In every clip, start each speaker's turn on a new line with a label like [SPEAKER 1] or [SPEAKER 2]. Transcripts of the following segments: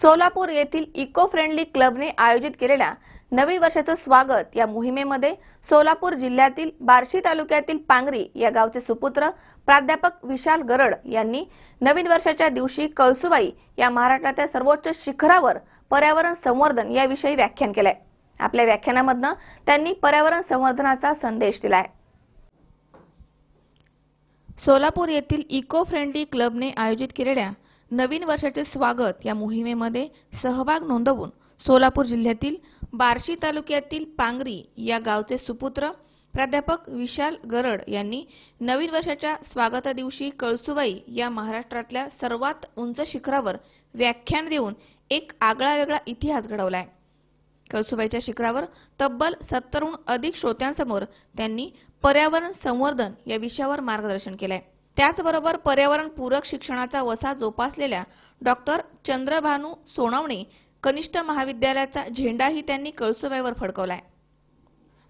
[SPEAKER 1] सोलापूर येथील eco friendly क्लबने आयोजित केलेल्या नवीन वर्षाचं स्वागत या मोहिमेमध्ये सोलापूर जिल्ह्यातील बार्शी तालुक्यातील पांगरी या गावचे सुपुत्र प्राध्यापक विशाल गरड यांनी नवीन वर्षाच्या दिवशी कळसुबाई या महाराष्ट्राच्या सर्वोच्च शिखरावर पर्यावरण संवर्धन याविषयी व्याख्यान केलंय. आपल्या व्याख्यानामधनं त्यांनी पर्यावरण संवर्धनाचा संदेश दिलाय. सोलापूर येथील इको फ्रेंडली क्लबने आयोजित केलेल्या नवीन वर्षाचे स्वागत या मोहिमेमध्ये सहभाग नोंदवून सोलापूर जिल्ह्यातील बार्शी तालुक्यातील पांगरी या गावचे सुपुत्र प्राध्यापक विशाल गरड यांनी नवीन वर्षाच्या स्वागता दिवशी कळसुबाई या महाराष्ट्रातल्या सर्वात उंच शिखरावर व्याख्यान देऊन एक आगळा वेगळा इतिहास घडवलाय. कळसुबाईच्या शिखरावर तब्बल सत्तरहून अधिक श्रोत्यांसमोर त्यांनी पर्यावरण संवर्धन या विषयावर मार्गदर्शन केलंय. त्याचबरोबर पर्यावरणपूरक शिक्षणाचा वसा जोपासलेल्या डॉक्टर चंद्रभानू सोनवणे कनिष्ठ महाविद्यालयाचा झेंडाही त्यांनी कळसुबाईवर फडकवलाय.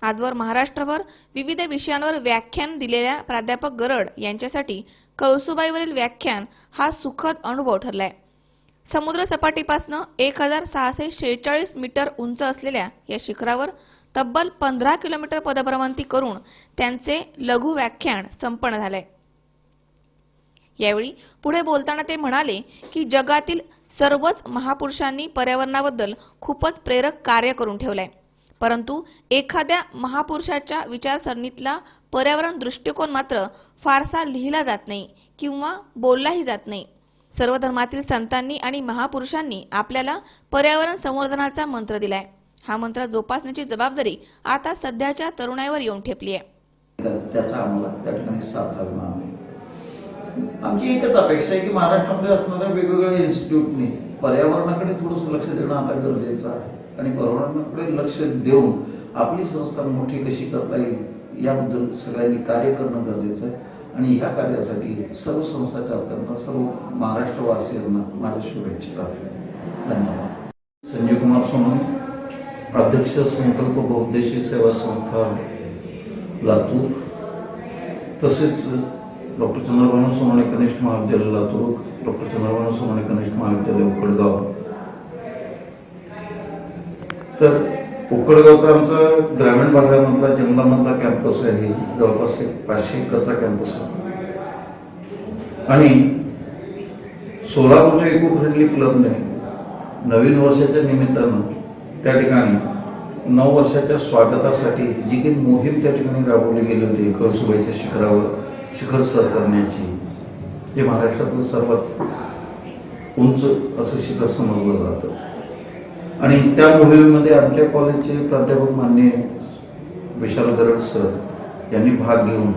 [SPEAKER 1] आजवर महाराष्ट्रभर विविध विषयांवर व्याख्यान दिलेल्या प्राध्यापक गरड यांच्यासाठी कळसुबाईवरील व्याख्यान हा सुखद अनुभव ठरलाय. समुद्र सपाटीपासनं एक हजार सहाशे शेहेचाळीस मीटर उंच असलेल्या या शिखरावर तब्बल पंधरा किलोमीटर पदभ्रमंती करून त्यांचे लघु व्याख्यान संपन्न झालंय. यावेळी पुढे बोलताना ते म्हणाले की जगातील सर्वच महापुरुषांनी पर्यावरणाबद्दल खूपच प्रेरक कार्य करून ठेवलंय. परंतु एखाद्या महापुरुषाच्या विचारसरणीतला पर्यावरण दृष्टिकोन मात्र फारसा लिहिला जात नाही किंवा बोललाही जात नाही. सर्व धर्मातील संतांनी आणि महापुरुषांनी आपल्याला पर्यावरण संवर्धनाचा मंत्र दिलाय. हा मंत्र जोपासण्याची जबाबदारी आता सध्याच्या तरुणाईवर येऊन ठेपली आहे
[SPEAKER 2] तर त्याचा आम्हाला त्या ठिकाणी साधारण आहे आमची एकच अपेक्षा आहे की महाराष्ट्रामध्ये असणाऱ्या वेगवेगळ्या इन्स्टिट्यूटने पर्यावरणाकडे थोडंसं लक्ष देणं आता गरजेचं आहे. आणि पर्यावरणाकडे लक्ष देऊन आपली संस्था मोठी कशी करता येईल याबद्दल सगळ्यांनी कार्य करणं गरजेचं आहे. आणि ह्या कार्यासाठी सर्व संस्था वतीनं सर्व महाराष्ट्रवासियांना माझ्या शुभेच्छा धन्यवाद. संजय कुमार सोनवणे अध्यक्ष संकल्प बहुद्देशीय सेवा संस्था लातूर. तसेच डॉक्टर चंद्रभानू सोमाणे कनिष्ठ महाविद्यालय लातूर डॉक्टर चंद्रभानू सोमाणे कनिष्ठ महाविद्यालय उकडगाव. तर उकडगावचा आमचा ग्रामीण भागामधला जंगलामधला कॅम्पस आहे. जवळपास एक पाचशे एकरचा कॅम्पस आहे. आणि सोलापूरच्या इको फ्रेंडली क्लबने नवीन वर्षाच्या निमित्तानं त्या ठिकाणी नऊ वर्षाच्या स्वागतासाठी जी काही मोहीम त्या ठिकाणी राबवली गेली होती. कळसुबाईच्या शिखरावर. शिखर सर करण्याची हे महाराष्ट्रातलं सर्वात उंच असं शिखर समजलं जातं. आणि त्या मोहिमेमध्ये आमच्या कॉलेजचे प्राध्यापक मान्य विशाल गरड सर यांनी भाग घेऊन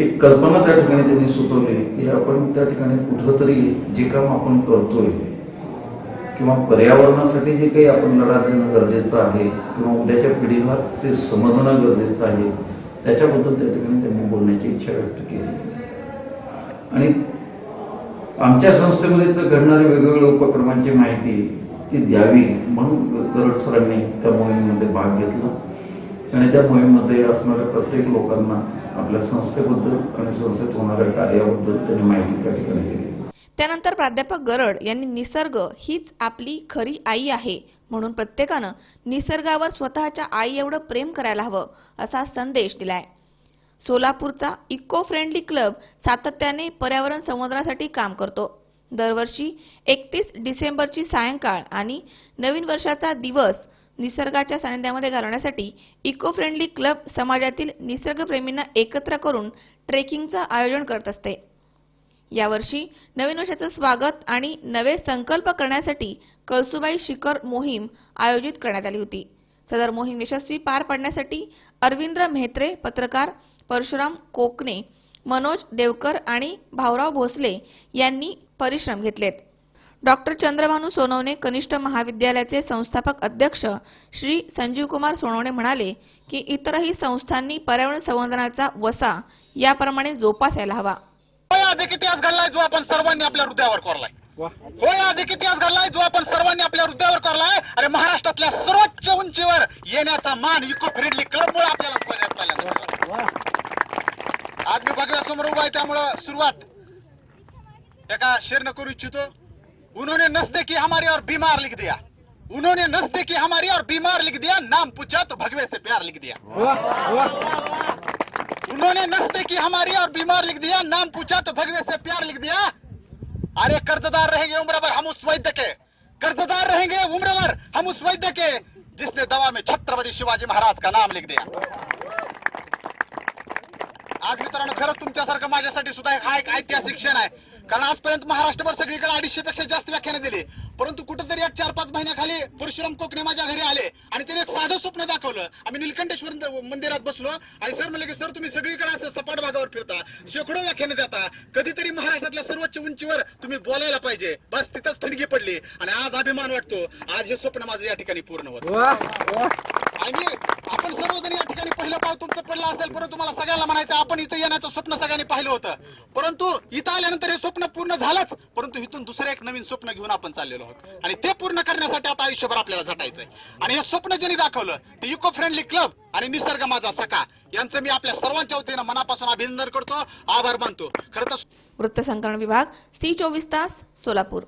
[SPEAKER 2] एक कल्पना त्या ठिकाणी त्यांनी सुचवली की आपण त्या ठिकाणी कुठंतरी जे काम आपण करतोय किंवा पर्यावरणासाठी जे काही आपण लढा देणं गरजेचं आहे किंवा उद्याच्या पिढीला ते समजणं गरजेचं आहे त्याच्याबद्दल त्या ठिकाणी त्यांनी बोलण्याची इच्छा व्यक्त केली. आणि आमच्या संस्थेमध्ये जर घडणारे वेगवेगळ्या उपक्रमांची माहिती ती द्यावी म्हणून गरड सरांनी त्या मोहिमेमध्ये भाग घेतला. आणि त्या मोहिमेमध्ये असणाऱ्या प्रत्येक लोकांना आपल्या संस्थेबद्दल आणि संस्थेत होणाऱ्या कार्याबद्दल त्यांनी माहिती त्या ठिकाणी दिली.
[SPEAKER 1] त्यानंतर प्राध्यापक गरड यांनी निसर्ग हीच आपली खरी आई आहे. म्हणून प्रत्येकानं निसर्गावर स्वतःच्या आई एवढं प्रेम करायला हवं असा संदेश दिलाय. सोलापूरचा इको फ्रेंडली क्लब सातत्याने पर्यावरण संवर्धनासाठी काम करतो. दरवर्षी एकतीस डिसेंबरची सायंकाळ आणि नवीन वर्षाचा दिवस निसर्गाच्या सानिध्यामध्ये घालवण्यासाठी इको फ्रेंडली क्लब समाजातील निसर्गप्रेमींना एकत्र करून ट्रेकिंगचं आयोजन करत असते. यावर्षी नवीन वर्षाचं स्वागत आणि नवे संकल्प करण्यासाठी कळसुबाई शिखर मोहीम आयोजित करण्यात आली होती. सदर मोहीम यशस्वी पार पाडण्यासाठी अरविंद्र मेहत्रे पत्रकार परशुराम कोकणे मनोज देवकर आणि भाऊराव भोसले यांनी परिश्रम घेतलेत. डॉक्टर चंद्रभानू सोनवणे कनिष्ठ महाविद्यालयाचे संस्थापक अध्यक्ष श्री संजीव कुमार सोनवणे म्हणाले की इतरही संस्थांनी पर्यावरण संवर्धनाचा वसा याप्रमाणे जोपासायला हवा.
[SPEAKER 3] होय आज एक इतिहास घडलाय जो आपण सर्वांनी आपल्या हृदयावर कोरलाय? होय आज एक इतिहास घडलाय जो आपण सर्वांनी आपल्या हृदयावर कोरलाय? आणि महाराष्ट्रातल्या सर्वोच्च उंचीवर येण्याचा मान इको फ्रेंडली क्लबमुळे आपल्याला सोन्यात पहिल्यांदा आज मी भगव्या समोर उभा आहे त्यामुळं सुरुवात एका शेरनं करू इच्छितो. उन्होंने नजदीकी हमारी और बीमार लिख दिया. उन्होंने नजदीकी हमारी और बीमार लिख दिया. नाम पूछा तो भगवे से प्यार लिख दिया. उन्होंने नस्ते की हमारी और बीमार लिख दिया, नाम पूछा तो भगवे से प्यार लिख दिया। अरे कर्जदार रहेंगे उम्र भर हम उस वैद्य के। कर्जदार रहेंगे उम्र भर हम उस वैद्य के, जिसने दवा में छत्रपति शिवाजी महाराज का नाम लिख दिया। आज मित्रांनो खरंच तुमच्यासारखं माझ्यासाठी सुद्धा हा एक ऐतिहासिक क्षण आहे. कारण आजपर्यंत महाराष्ट्रभर सगळीकडे अडीचशे पेक्षा जास्त व्याख्याने दिली. परंतु कुठेतरी एक चार पाच महिन्याखाली परशुराम कोकणे माझ्या घरी आले आणि त्याने एक साधं स्वप्न दाखवलं. आम्ही निलकंठेश्वर मंदिरात बसलो आणि सर म्हणले की सर तुम्ही सगळीकडे असं सपाट भागावर फिरता. शेकडो व्याख्याने जाता. कधीतरी महाराष्ट्रातल्या सर्वोच्च उंचीवर तुम्ही बोलायला पाहिजे. बस तिथंच ठिणगी पडली. आणि आज अभिमान वाटतो. आज हे स्वप्न माझं या ठिकाणी पूर्ण होतं. आणि आपण सर्वजण या ठिकाणी पहिलं पाव तुमचं पडलं असेल परंतु मला सगळ्यांना म्हणायचं आपण इथं येण्याचं स्वप्न सगळ्यांनी पाहिलं होतं. परंतु इथं आल्यानंतर हे स्वप्न पूर्ण झालंच परंतु इथून दुसरं एक नवीन स्वप्न घेऊन आपण चाललेलो आहोत. आणि ते पूर्ण करण्यासाठी आता आयुष्यभर आपल्याला झटायचंय. आणि हे स्वप्न ज्यांनी दाखवलं ते इको फ्रेंडली क्लब आणि निसर्ग माझा सका यांचं मी आपल्या सर्वांच्या वतीनं मनापासून अभिनंदन करतो आभार मानतो. खरं तर
[SPEAKER 1] वृत्तसंकलन विभाग सी चोवीस तास सोलापूर.